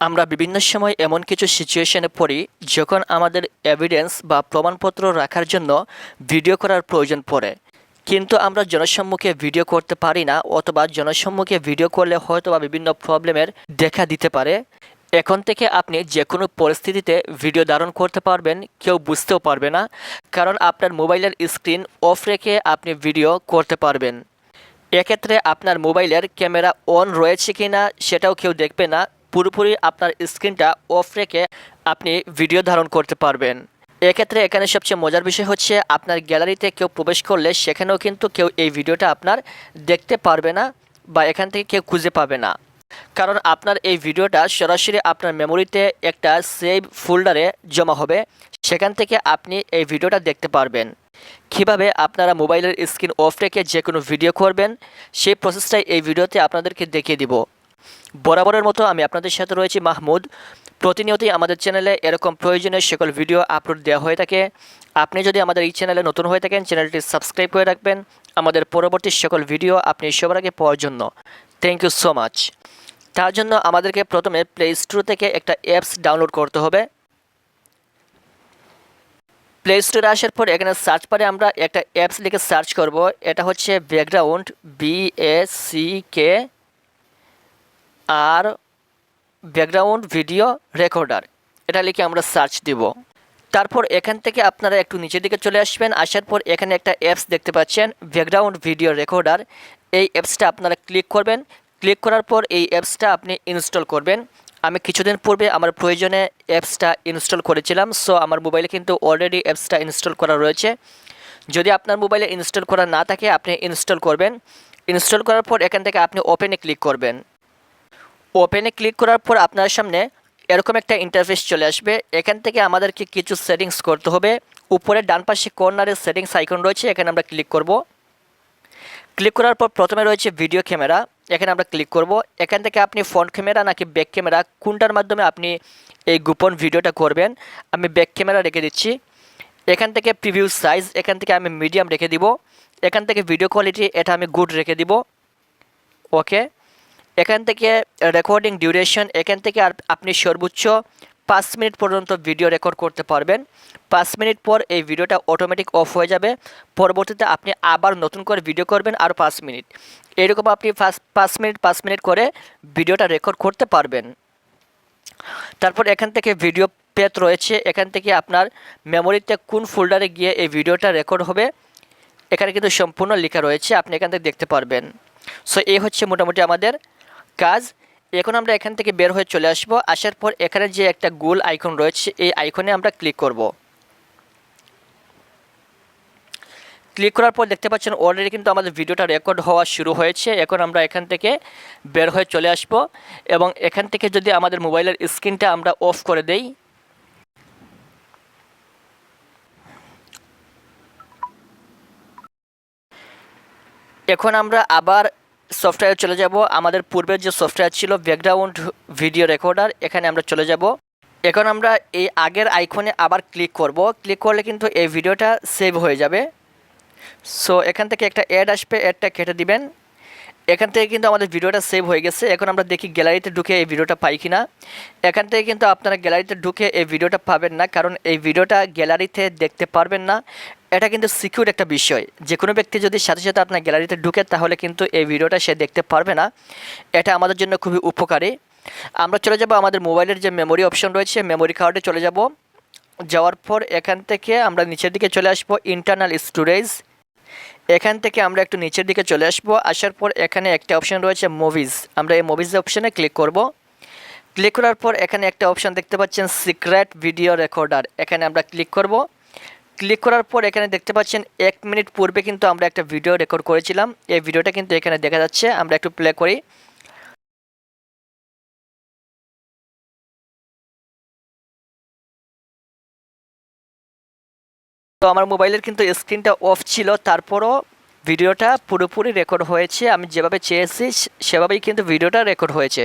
আমরা বিভিন্ন সময় এমন কিছু সিচুয়েশনে পড়ি, যখন আমাদের এভিডেন্স বা প্রমাণপত্র রাখার জন্য ভিডিও করার প্রয়োজন পড়ে। কিন্তু আমরা জনসম্মুখে ভিডিও করতে পারি না, অথবা জনসম্মুখে ভিডিও করলে হয়তো বা বিভিন্ন প্রবলেমের দেখা দিতে পারে। এখন থেকে আপনি যে কোনো পরিস্থিতিতে ভিডিও ধারণ করতে পারবেন, কেউ বুঝতেও পারবে না, কারণ আপনার মোবাইলের স্ক্রিন অফ রেখে আপনি ভিডিও করতে পারবেন। এক্ষেত্রে আপনার মোবাইলের ক্যামেরা অন রয়েছে কি না সেটাও কেউ দেখবে না পুরোপুরি আপনার স্ক্রিনটা অফ রেখে আপনি ভিডিও ধারণ করতে পারবেন। এক্ষেত্রে এখানে সবচেয়ে মজার বিষয় হচ্ছে, আপনার গ্যালারিতে কেউ প্রবেশ করলে সেখানেও কিন্তু কেউ এই ভিডিওটা আপনার দেখতে পারবে না বা এখান থেকে কেউ খুঁজে পাবে না। কারণ আপনার এই ভিডিওটা সরাসরি আপনার মেমোরিতে একটা সেভ ফোল্ডারে জমা হবে। সেখান থেকে আপনি এই ভিডিওটা দেখতে পারবেন। কীভাবে আপনারা মোবাইলের স্ক্রিন অফ রেখে যে কোনো ভিডিও করবেন, সেই প্রসেসটাই এই ভিডিওতে আপনাদেরকে দেখিয়ে দিব। বরাবরের মতো আমি আপনাদের সাথে রয়েছি মাহমুদ। প্রতিনিয়তই আমাদের চ্যানেলে এরকম প্রয়োজনীয় সকল ভিডিও আপলোড দেওয়া হয়ে থাকে। আপনি যদি আমাদের এই চ্যানেলে নতুন হয়ে থাকেন, চ্যানেলটি সাবস্ক্রাইব করে রাখবেন। আমাদের পরবর্তী সকল ভিডিও আপনি সবার আগে পাওয়ার জন্য। থ্যাংক ইউ সো মাচ তার জন্য আমাদেরকে প্রথমে প্লে স্টোর থেকে একটা অ্যাপস ডাউনলোড করতে হবে। প্লে স্টোরে আসার পর এখানে সার্চ পারে আমরা একটা অ্যাপস লিখে সার্চ করব। এটা হচ্ছে background B S C K R background video recorder এটা লিখে আমরা সার্চ দিব। তারপর এখান থেকে আপনারা একটু নিচের দিকে চলে আসবেন, আসার পর এখানে একটা অ্যাপস দেখতে পাচ্ছেন ব্যাকগ্রাউন্ড ভিডিও রেকর্ডার এই অ্যাপসটা আপনারা ক্লিক করবেন ক্লিক করার পর এই অ্যাপসটা আপনি ইনস্টল করবেন। আমি কিছুদিন পূর্বে আমার প্রয়োজনে অ্যাপসটা ইনস্টল করেছিলাম সো আমার মোবাইলে কিন্তু অলরেডি অ্যাপসটা ইনস্টল করা রয়েছে। যদি আপনার মোবাইলে ইনস্টল করা না থাকে, আপনি ইনস্টল করবেন। ইনস্টল করার পর এখান থেকে আপনি ওপেনে ক্লিক করবেন। ওপেনে ক্লিক করার পর আপনার সামনে এরকম একটা ইন্টারফেস চলে আসবে। এখান থেকে আমাদেরকে কিছু সেটিংস করতে হবে। উপরে ডান পাশে কর্নারে সেটিংস আইকন রয়েছে, এখানে আমরা ক্লিক করব। ক্লিক করার পর প্রথমে রয়েছে ভিডিও ক্যামেরা এখানে আমরা ক্লিক করব। এখান থেকে আপনি ফ্রন্ট ক্যামেরা নাকি ব্যাক ক্যামেরা কোনটার মাধ্যমে আপনি এই গোপন ভিডিওটা করবেন, আমি ব্যাক ক্যামেরা রেখে দিচ্ছি। এখান থেকে প্রিভিউ সাইজ এখান থেকে আমি মিডিয়াম রেখে দিব। এখান থেকে ভিডিও কোয়ালিটি এটা আমি গুড রেখে দিব। ওকে এখান থেকে রেকর্ডিং ডিউরেশন এখান থেকে আর আপনি সর্বোচ্চ পাঁচ মিনিট পর্যন্ত ভিডিও রেকর্ড করতে পারবেন। পাঁচ মিনিট পর এই ভিডিওটা অটোমেটিক অফ হয়ে যাবে। পরবর্তীতে আপনি আবার নতুন করে ভিডিও করবেন আর পাঁচ মিনিট। এরকম আপনি পাঁচ মিনিট পাঁচ মিনিট করে ভিডিওটা রেকর্ড করতে পারবেন। তারপর এখান থেকে ভিডিও পেত রয়েছে। এখান থেকে আপনার মেমোরিতে কোন ফোল্ডারে গিয়ে এই ভিডিওটা রেকর্ড হবে, এখানে কিন্তু সম্পূর্ণ লেখা রয়েছে। আপনি এখান থেকে দেখতে পারবেন। সো এই হচ্ছে মোটামুটি আমাদের কাজ। এখন আমরা এখান থেকে বের হয়ে চলে আসব। আসার পর এখানে যে একটা গোল আইকন রয়েছে, এই আইকনে আমরা ক্লিক করব। ক্লিক করার পর দেখতে পাচ্ছেন অলরেডি কিন্তু আমাদের ভিডিওটা রেকর্ড হওয়া শুরু হয়েছে। এখন আমরা এখান থেকে বের হয়ে চলে আসব এবং এখান থেকে যদি আমাদের মোবাইলের স্ক্রিনটা আমরা অফ করে দেই। এখন আমরা আবার সফটওয়্যার চলে যাব। আমাদের পূর্বের যে সফটওয়্যার ছিল ব্যাকগ্রাউন্ড ভিডিও রেকর্ডার এখানে আমরা চলে যাব। এখন আমরা এই আগের আইকনে আবার ক্লিক করব। ক্লিক করলে কিন্তু এই ভিডিওটা সেভ হয়ে যাবে। সো এখান থেকে একটা অ্যাড আসবে অ্যাডটা কেটে দিবেন। এখান থেকে কিন্তু আমাদের ভিডিওটা সেভ হয়ে গেছে। এখন আমরা দেখি গ্যালারিতে ঢুকে এই ভিডিওটা পাই কিনা। এখান থেকে কিন্তু আপনারা গ্যালারিতে ঢুকে এই ভিডিওটা পাবেন না, কারণ এই ভিডিওটা গ্যালারিতে দেখতে পারবেন না। এটা কিন্তু সিকিউর একটা বিষয়। যে কোনো ব্যক্তি যদি সাথে সাথে আপনার গ্যালারিতে ঢুকে, তাহলে কিন্তু এই ভিডিওটা সে দেখতে পারবে না। এটা আমাদের জন্য খুবই উপকারী। আমরা চলে যাব আমাদের মোবাইলের যে মেমোরি অপশন রয়েছে মেমোরি কার্ডে চলে যাব। যাওয়ার পর এখান থেকে আমরা নিচের দিকে চলে আসব ইন্টারনাল স্টোরেজ এখান থেকে আমরা একটু নিচের দিকে চলে আসব। আসার পর এখানে একটা অপশান রয়েছে মুভিজ আমরা এই মুভিজ অপশানে ক্লিক করব। ক্লিক করার পর এখানে একটা অপশান দেখতে পাচ্ছেন সিক্রেট ভিডিও রেকর্ডার এখানে আমরা ক্লিক করব। ক্লিক করার পর এখানে দেখতে পাচ্ছেন এক মিনিট পূর্বে কিন্তু আমরা একটা ভিডিও রেকর্ড করেছিলাম। এই ভিডিওটা কিন্তু এখানে দেখা যাচ্ছে। আমরা একটু প্লে করি। আমার মোবাইলের কিন্তু স্ক্রিনটা অফ ছিল, তারপরও ভিডিওটা পুরোপুরি রেকর্ড হয়েছে। আমি যেভাবে চেয়েছি সেভাবেই কিন্তু ভিডিওটা রেকর্ড হয়েছে।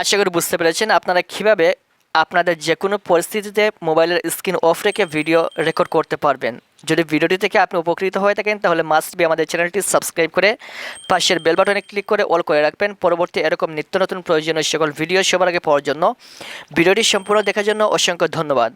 আশা করি বুঝতে পেরেছেন আপনারা কীভাবে আপনাদের যে কোনো পরিস্থিতিতে মোবাইলের স্ক্রিন অফ রেখে ভিডিও রেকর্ড করতে পারবেন। যদি ভিডিওটি থেকে আপনি উপকৃত হয়ে থাকেন, তাহলে মাস্ট বি আমাদের চ্যানেলটি সাবস্ক্রাইব করে পাশের বেল বাটনে ক্লিক করে অল করে রাখবেন। পরবর্তী এরকম নিত্য নতুন প্রয়োজনীয় সকল ভিডিও সবার আগে পাওয়ার জন্য। ভিডিওটি সম্পূর্ণ দেখার জন্য অসংখ্য ধন্যবাদ।